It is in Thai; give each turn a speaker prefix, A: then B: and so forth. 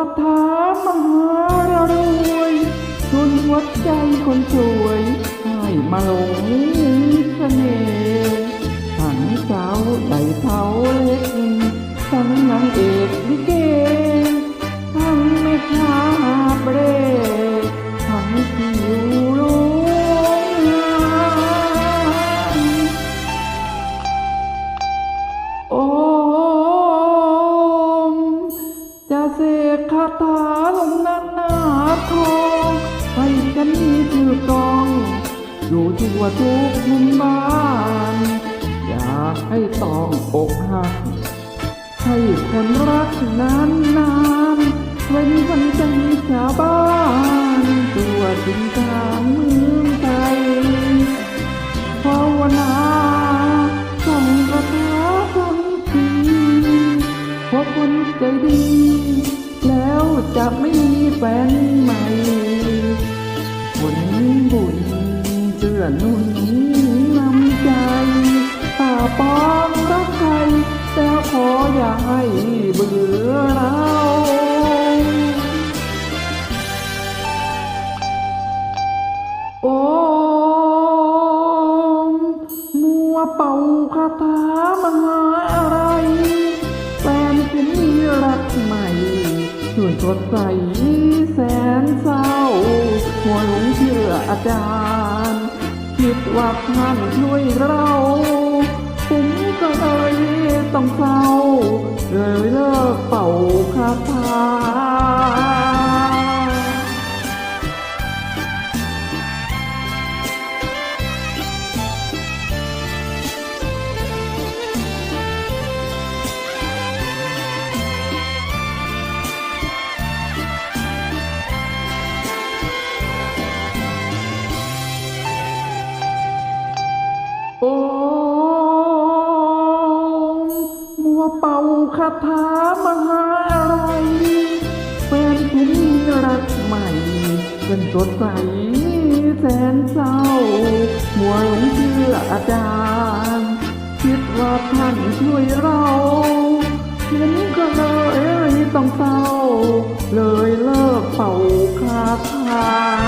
A: อถามมหาเรารวยจนหัวใจคนสวยให้มาลงเสน่ห์หันสาวใดเท้าเล็กทั้งนางเอกลิเกาถาลงนันนาทองให้กันมีชื่อกอง อยู่ทั่วทุกมุมบ้าน อยากให้ต้องอกหัก ให้คนรักนานนานๆเป็นวันใจชาวบ้านตัวจริงทางเมืองไทยภาวนาส่งคาถาทันทีพบคนใจดี จะไม่มีแฟนใหม่ผลบุญเจือหนุนนำใจป่าปองรักใครแต่ขออย่าให้เบื่อเราโอ้มมัวเป่าคาถามหาอะไร แฟนฉันมีรัก ส่วนสดใสแสนเศร้า หัวหลงเชื่ออาจารย์ คิดว่าท่านช่วยเราผมก็เลยต้องเศร้าเลยเลิกเป่าคาถา โอ้มัวเป่าคาถามหาอะไรแฟนผมมีรักใหม่เป็นสดใสแสนเศร้า มัวหลงเชื่ออาจารย์ คิดว่าท่านช่วยเราผมก็เลยต้องเศร้า เลยเลิกเป่าคาถา